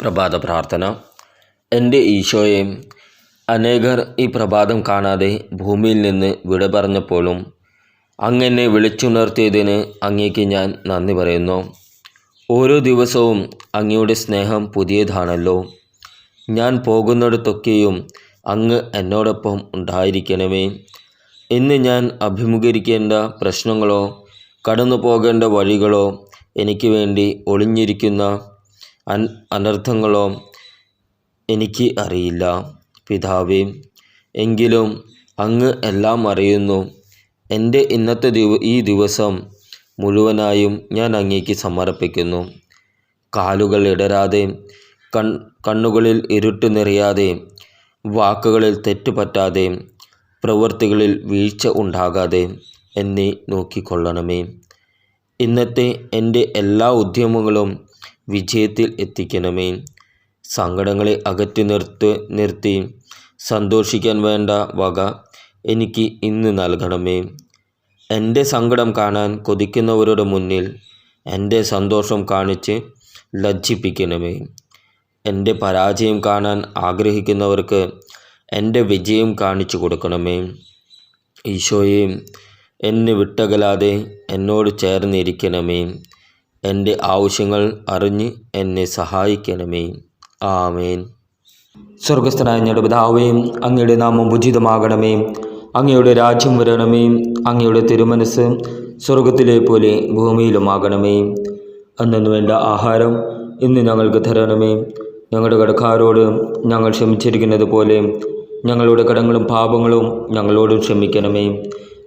പ്രഭാത പ്രാർത്ഥന എന്റെ ഈശോയെ അനേകർ ഈ പ്രഭാതം കാണാതെ ഭൂമിയിൽ നിന്ന് വിട പറഞ്ഞപ്പോഴും അങ്ങനെ വിളിച്ചുണർത്തിയതിന് അങ്ങേക്ക് ഞാൻ നന്ദി പറയുന്നു. ഓരോ ദിവസവും അങ്ങയുടെ സ്നേഹം പുതിയതാണല്ലോ. ഞാൻ പോകുന്നിടത്തൊക്കെയും അങ്ങ് എന്നോടൊപ്പം ഉണ്ടായിരിക്കണമേ. ഇന്ന് ഞാൻ അഭിമുഖീകരിക്കേണ്ട പ്രശ്നങ്ങളോ കടന്നു പോകേണ്ട വഴികളോ എനിക്ക് വേണ്ടി ഒളിഞ്ഞിരിക്കുന്ന അൻ അനർത്ഥങ്ങളോ എനിക്ക് അറിയില്ല. പിതാവേ എങ്കിലും അങ്ങ് എല്ലാം അറിയുന്നു. എന്റെ ഇന്നത്തെ ദിവ ഈ ദിവസം മുഴുവനായും ഞാൻ അങ്ങേക്ക് സമർപ്പിക്കുന്നു. കാലുകൾ ഇടരാതെ കൺ കണ്ണുകളിൽ ഇരുട്ട് നിറയാതെ വാക്കുകളിൽ തെറ്റുപറ്റാതെ പ്രവൃത്തികളിൽ വീഴ്ച ഉണ്ടാകാതെ എന്നെ നോക്കിക്കൊള്ളണമേ. ഇന്നത്തെ എന്റെ എല്ലാ ഉദ്യമങ്ങളും വിജയത്തിൽ എത്തിക്കണമേ. സങ്കടങ്ങളെ അകറ്റി നിർത്ത് നിർത്തി. സന്തോഷിക്കാൻ വേണ്ട വക എനിക്ക് ഇന്ന് നൽകണമേ. എന്റെ സങ്കടം കാണാൻ കൊതിക്കുന്നവരുടെ മുന്നിൽ എന്റെ സന്തോഷം കാണിച്ച് ലജ്ജിപ്പിക്കണമേ. എന്റെ പരാജയം കാണാൻ ആഗ്രഹിക്കുന്നവർക്ക് എന്റെ വിജയം കാണിച്ചു കൊടുക്കണമേ. ഈശോയെ എന്നെ വിട്ടകലാതെ എന്നോട് ചേർന്നിരിക്കണമേ. എന്റെ ആവശ്യങ്ങൾ അറിഞ്ഞ് എന്നെ സഹായിക്കണമേ. ആമേൻ. സ്വർഗസ്ഥനായ ഞങ്ങളുടെ പിതാവേയും അങ്ങയുടെ നാമം ഉചിതമാകണമേ. അങ്ങയുടെ രാജ്യം വരണമേ. അങ്ങയുടെ തിരുമനസ് സ്വർഗത്തിലെ പോലെ ഭൂമിയിലുമാകണമേ. അന്നു വേണ്ട ആഹാരം ഇന്ന് ഞങ്ങൾക്ക് തരണമേ. ഞങ്ങളുടെ കടക്കാരോട് ഞങ്ങൾ ക്ഷമിച്ചിരിക്കുന്നത് പോലെ ഞങ്ങളുടെ കടങ്ങളും പാപങ്ങളും ഞങ്ങളോടും ക്ഷമിക്കണമേ.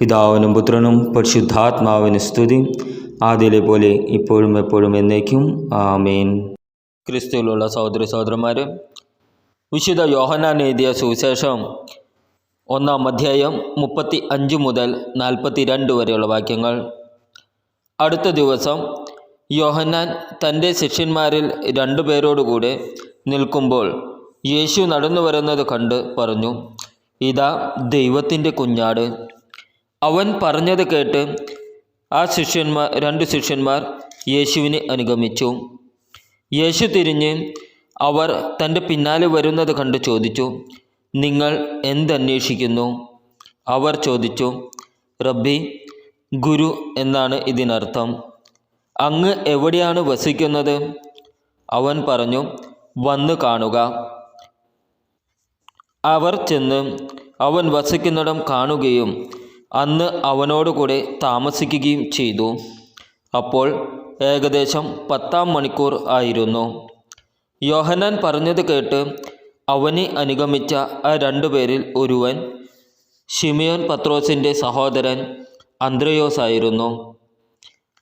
പിതാവിനും പുത്രനും പരിശുദ്ധാത്മാവിന് സ്തുതി. ആദ്യയിലെ പോലെ ഇപ്പോഴും എപ്പോഴും എന്നേക്കും. ആമേൻ. ക്രിസ്തുവിലുള്ള സഹോദരി സഹോദരന്മാർ വിശുദ്ധ യോഹനാൻ എഴുതിയ സുവിശേഷം ഒന്നാം അധ്യായം മുപ്പത്തി അഞ്ച് മുതൽ നാൽപ്പത്തി രണ്ട് വരെയുള്ള വാക്യങ്ങൾ. അടുത്ത ദിവസം യോഹന്നാൻ തന്റെ ശിഷ്യന്മാരിൽ രണ്ടു പേരോടുകൂടെ നിൽക്കുമ്പോൾ യേശു നടന്നു വരുന്നത് കണ്ട് പറഞ്ഞു ഇതാ ദൈവത്തിന്റെ കുഞ്ഞാട്. അവൻ പറഞ്ഞത് കേട്ട് ആ ശിഷ്യന്മാർ രണ്ട് ശിഷ്യന്മാർ യേശുവിനെ അനുഗമിച്ചു. യേശു തിരിഞ്ഞ് അവർ തന്റെ പിന്നാലെ വരുന്നത് കണ്ട് ചോദിച്ചു നിങ്ങൾ എന്തന്വേഷിക്കുന്നു? അവർ ചോദിച്ചു റബ്ബി ഗുരു എന്നാണ് ഇതിനർത്ഥം. അങ്ങ് എവിടെയാണ് വസിക്കുന്നത്? അവൻ പറഞ്ഞു വന്ന് കാണുക. അവർ ചെന്ന് അവൻ വസിക്കുന്നിടം കാണുകയും അന്ന് അവനോടുകൂടെ താമസിക്കുകയും ചെയ്തു. അപ്പോൾ ഏകദേശം പത്താം മണിക്കൂർ ആയിരുന്നു. യോഹനാൻ പറഞ്ഞത് കേട്ട് അവനെ അനുഗമിച്ച ആ രണ്ടുപേരിൽ ഒരുവൻ ഷിമിയോൻ പത്രോസിന്റെ സഹോദരൻ അന്ത്രയോസ് ആയിരുന്നു.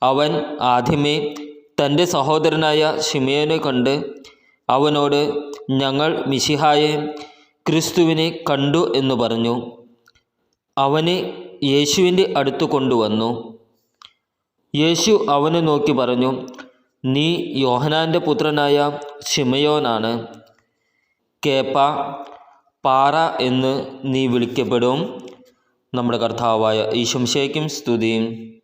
അവൻ ആദ്യമേ തന്റെ സഹോദരനായ ഷിമിയോനെ കണ്ട് അവനോട് ഞങ്ങൾ മിശിഹായെ ക്രിസ്തുവിനെ കണ്ടു എന്ന് പറഞ്ഞു. അവനെ യേശുവിന്റെ അടുത്ത് കൊണ്ടുവന്നു. യേശു അവനെ നോക്കി പറഞ്ഞു നീ യോഹനാന്റെ പുത്രനായ ഷിമയോനാണ് കേപ്പ പാറ എന്ന് നീ വിളിക്കപ്പെടും. നമ്മുടെ കർത്താവായ ഈശംശയ്ക്കും സ്തുതിയും.